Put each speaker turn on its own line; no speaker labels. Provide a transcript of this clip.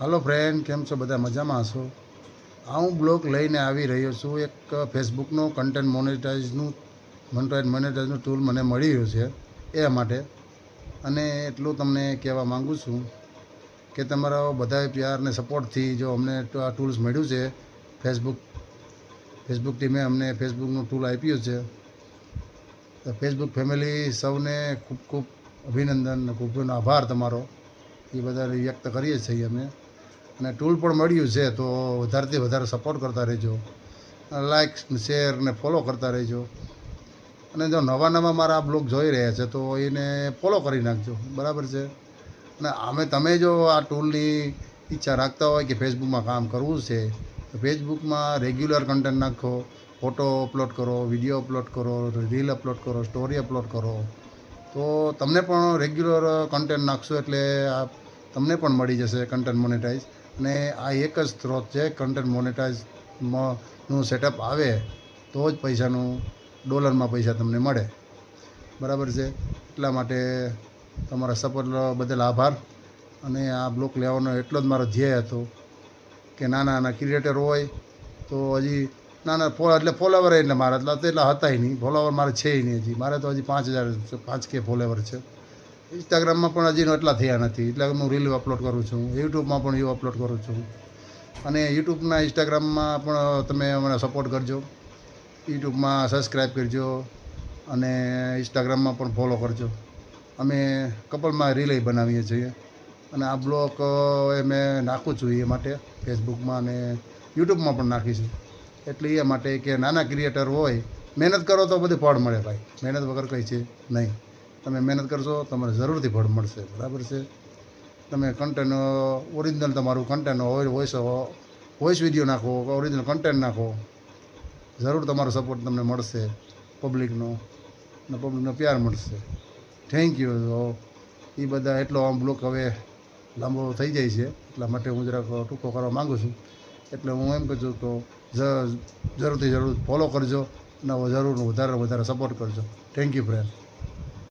હાલો friend કેમ છો? બધા મજામાં હશો? આ હું બ્લોગ લઈને આવી રહ્યો છું. એક ફેસબુકનો કન્ટેન્ટ મોનેટાઇઝનું મોનેટાઇઝ મોનેટાઇઝનું ટૂલ મને મળી રહ્યું છે, એ માટે. અને એટલું તમને કહેવા માગું છું કે તમારા બધા પ્યારને સપોર્ટથી જો અમને આ ટૂલ્સ મળ્યું છે ફેસબુક ફેસબુક ટીમે અમને ફેસબુકનું ટૂલ આપ્યું છે. તો ફેસબુક ફેમિલી સૌને ખૂબ ખૂબ અભિનંદન ખૂબ આભાર તમારો. એ બધા વ્યક્ત કરીએ છીએ અમે. અને ટૂલ પણ મળ્યું છે, તો વધારેથી વધારે સપોર્ટ કરતા રહેજો. લાઇક શેર ને ફોલો કરતા રહેજો. અને જો નવા નવા મારા બ્લોગ જોઈ રહ્યા છે, તો એને ફોલો કરી નાખજો. બરાબર છે? અને અમે, તમે જો આ ટૂલની ઈચ્છા રાખતા હોય કે ફેસબુકમાં કામ કરવું છે, તો ફેસબુકમાં રેગ્યુલર કન્ટેન્ટ નાખો. ફોટો અપલોડ કરો વીડિયો અપલોડ કરો રીલ અપલોડ કરો સ્ટોરી અપલોડ કરો. તો તમને પણ રેગ્યુલર કન્ટેન્ટ નાખશો એટલે આ તમને પણ મળી જશે કન્ટેન્ટ મોનેટાઇઝ અને આ એક જ સ્ત્રોત છે કન્ટેન્ટ મોનેટાઇઝનું સેટઅપ આવે, તો જ પૈસાનું ડોલરમાં પૈસા તમને મળે. બરાબર છે? એટલા માટે તમારા સપોર્ટ બદલ આભાર. અને આ બ્લોક લેવાનો એટલો જ મારો ધ્યેય હતો કે નાના નાના ક્રિએટર હોય, તો હજી નાના ફો, એટલે ફોલોવર એટલે મારા, એટલે એટલા હતા નહીં. ફોલોવર મારે છે નહીં હજી. મારે તો હજી પાંચ હજાર, પાંચ કે ફોલોવર છે. ઇન્સ્ટાગ્રામમાં પણ હજી એટલા થયા નથી. એટલે હું રીલ અપલોડ કરું છું. યુટ્યુબમાં પણ એવું અપલોડ કરું છું. અને યુટ્યુબના ઇન્સ્ટાગ્રામમાં પણ તમે મને સપોર્ટ કરજો. યુટ્યુબમાં સબસ્ક્રાઈબ કરજો અને ઇન્સ્ટાગ્રામમાં પણ ફોલો કરજો. અમે કપલમાં રીલે બનાવીએ છીએ. અને આ બ્લોગ એ મેં નાખું છું એ માટે. ફેસબુકમાં અને યુટ્યુબમાં પણ નાખીશું એટલે એ માટે કે નાના ક્રિએટર હોય, મહેનત કરો તો બધી ફળ મળે ભાઈ. મહેનત વગર કંઈ છે નહીં. તમે મહેનત કરશો તમને જરૂરથી ફળ મળશે. બરાબર છે? તમે કન્ટેન્ટ ઓરિજિનલ તમારું કન્ટેન્ટ હોય વોઇસ વોઇસ વીડિયો નાખો ઓરિજિનલ કન્ટેન્ટ નાખો, જરૂર તમારો સપોર્ટ તમને મળશે પબ્લિકનો અને પબ્લિકનો પ્યાર મળશે. થેન્ક યુ એ બધા એટલો આમ બ્લોક હવે લાંબો થઈ જાય છે, એટલા માટે હું જરાક ટૂંકો કરવા માગું છું. એટલે હું એમ કહું છું તો જરૂરથી જરૂર ફોલો કરજો, અને જરૂર વધારે વધારે સપોર્ટ કરજો. Thank you friend